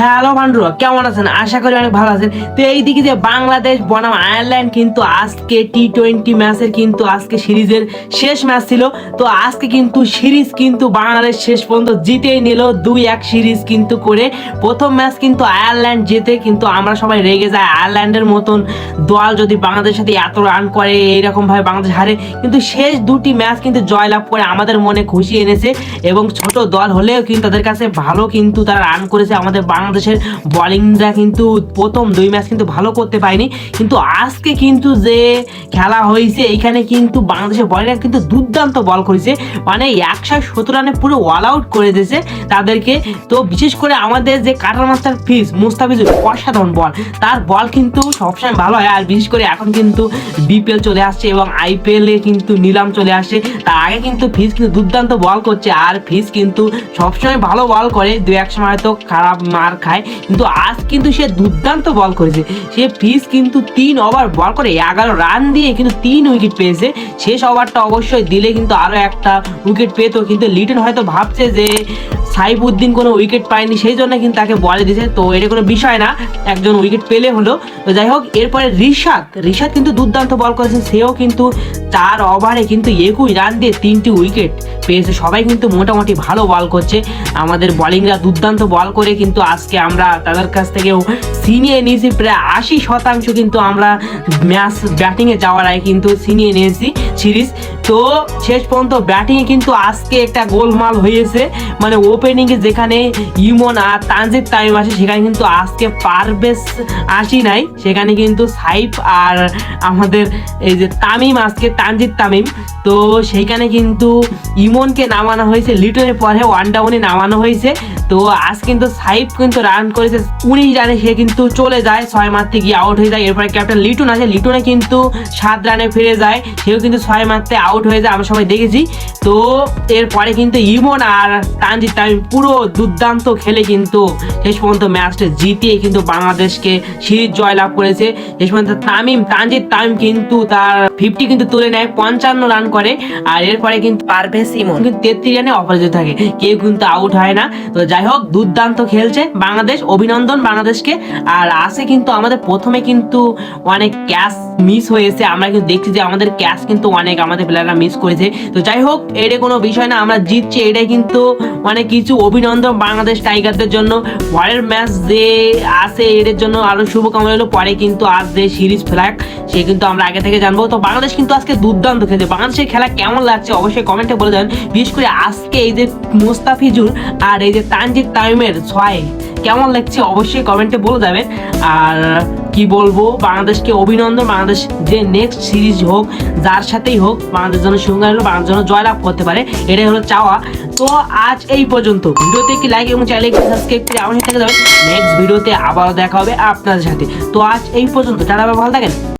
Hello বান্ডুরা কেমন আছেন? আশা করি অনেক ভালো আছেন। তো এইদিকে যে বাংলাদেশ বনাম আয়ারল্যান্ড কিন্তু আজকে টি টোয়েন্টি ম্যাচের কিন্তু আজকে সিরিজের শেষ ম্যাচ ছিল। তো আজকে কিন্তু সিরিজ কিন্তু বাংলাদেশ শেষ পর্যন্ত জিতেই নিল। দুই এক সিরিজ কিন্তু করে প্রথম ম্যাচ কিন্তু আয়ারল্যান্ড জেতে কিন্তু আমরা সবাই রেগে যাই। আয়ারল্যান্ডের মতন দল যদি বাংলাদেশের সাথে এত রান করে এইরকমভাবে বাংলাদেশ হারে, কিন্তু শেষ দুটি ম্যাচ কিন্তু জয়লাভ করে আমাদের মনে খুশি এনেছে। এবং ছোট দল হলেও কিন্তু তাদের কাছে ভালো কিন্তু তারা রান করেছে আমাদের বাংলাদেশের বলিংরা কিন্তু প্রথম দুই ম্যাচ কিন্তু ভালো করতে পারেনি। কিন্তু আজকে কিন্তু যে খেলা হয়েছে, এখানে কিন্তু বাংলাদেশের বলিংরা কিন্তু দুর্দান্ত বল করেছে। মানে একশো সতেরো রানে পুরো অল আউট করে দিয়েছে তাদেরকে। তো বিশেষ করে আমাদের যে কাটার মাস্টার ফিস মুস্তাফিজুর অসাধারণ বল তার বল কিন্তু সবসময় ভালো হয়। আর বিশেষ করে এখন কিন্তু বিপিএল চলে আসছে এবং আইপিএলে কিন্তু নিলাম চলে আসছে। তার আগে কিন্তু ফিস কিন্তু দুর্দান্ত বল করছে। আর ফিস কিন্তু সবসময় ভালো বল করে। দু এক সময় তো খারাপ মার খায়, কিন্তু আজ কিন্তু সে দুর্দান্ত বল করেছে। সে ফিস কিন্তু তিন ওভার বল করে, এগারো রান দিয়ে কিন্তু তিন উইকেট পেয়েছে। শেষ ওভারটা অবশ্যই দিলে কিন্তু আরও একটা উইকেট পেতো, কিন্তু লিটন হয়তো ভাবছে যে সাইফুদ্দিন কোনো উইকেট পায়নি, সেই জন্য কিন্তু তাকে বলে দিয়েছে। তো এটা কোনো বিষয় না, একজন উইকেট পেলে হলো। তো যাই হোক, এরপরে রিশাদ রিশাদ কিন্তু দুর্দান্ত বল করেছে, সেও কিন্তু চার ওভারে কিন্তু একুশ রান দিয়ে তিনটি উইকেট পেয়েছে। সবাই কিন্তু মোটামুটি ভালো বল করছে। আমাদের বলিংরা দুর্দান্ত বল করে কিন্তু আজকে আমরা তাদের কাছ থেকেও ছিনিয়ে নিয়েছি, প্রায় আশি শতাংশ কিন্তু আমরা ম্যাচ ব্যাটিংয়ে যাওয়ার আগে কিন্তু ছিনিয়ে নিয়েছি সিরিজ। তো শেষ পর্যন্ত ব্যাটিংয়ে কিন্তু আজকে একটা গোলমাল হয়েছে। মানে ওপেনিংয়ে যেখানে ইমন আর তানজিদ তামিম আসে সেখানে কিন্তু আজকে পারভেজ আসি নাই। সেখানে কিন্তু সাইফ আর আমাদের এই যে তামিম আজকে, তানজিদ তামিম। তো সেইখানে কিন্তু ইমনকে নামানো হয়েছে, লিটনের পরে ওয়ান ডাউনে নামানো হয়েছে। তো আজ কিন্তু সাইফ কিন্তু রান করেছে। উনিশ রানে সে কিন্তু চলে যায় ছয় মারতে গিয়ে আউট হয়ে যায়। এরপরে ক্যাপ্টেন লিটন আছে লিটনে কিন্তু সাত রানে ফিরে যায়। সেও কিন্তু ছয় মারতে আউট হয়ে যায় আমরা সবাই দেখেছি। তো এরপরে কিন্তু ইমন আর তানজিদ তামিম পুরো দুর্দান্ত খেলে কিন্তু শেষ পর্যন্ত ম্যাচটা জিতিয়ে কিন্তু বাংলাদেশকে সিরিজ জয়লাভ করেছে। শেষ পর্যন্ত তামিম তানজিদ তামিম কিন্তু তার ফিফটি কিন্তু তুলে নেয় পঞ্চান্ন রান করে। আর এরপরে কিন্তু পারভেজ ইমন। কিন্তু তেত্রিশ রানে অপরাজিত থাকে। কেউ কিন্তু আউট হয় না। তো যাই হোক দুর্দান্ত খেলছে। বাংলাদেশ, অভিনন্দন বাংলাদেশকে। আর আসে কিন্তু আমাদের প্রথমে কিন্তু অনেক ক্যাচ মিস হয়েছে। আমরা কিন্তু দেখছি যে আমাদের ক্যাচ কিন্তু অনেক আমাদের প্লেয়াররা মিস করেছে। তো যাই হোক এটা কোনো বিষয় না, আমরা জিতছি। এটাই কিন্তু অনেক কিছু অভিনন্দন বাংলাদেশ টাইগারদের জন্য। পরের ম্যাচ যে আসে এদের জন্য আরও শুভকামনা হলো পরে কিন্তু আজ যে সিরিজ ফ্ল্যাগ সে কিন্তু আমরা আগে থেকে জানব। তো বাংলাদেশ কিন্তু আজকে দুর্দান্ত খেলছে। বাংলাদেশের খেলা কেমন লাগছে, অবশ্যই কমেন্টে বলে দেবেন বিশেষ করে আজকে এই যে মুস্তাফিজুর আর এই যে তানজিদ তামিমের ছয়। কেমন লাগছে অবশ্যই কমেন্টে বলে দেবেন আর কি বলব, বাংলাদেশকে অভিনন্দন। বাংলাদেশ যে নেক্সট সিরিজ হোক, যার সাথেই হোক, বাংলাদেশ যেন সঙ্গে হলো বাংলাদেশ যেন জয়লাভ করতে পারে, এটাই হলো চাওয়া। তো আজ এই পর্যন্ত। ভিডিওতে একটি লাইক এবং চ্যানেলকে সাবস্ক্রাইব করে আমার সাথে নেক্সট ভিডিওতে আবারও দেখা হবে আপনাদের সাথে। তো আজ এই পর্যন্ত। টাটা ভালো থাকেন।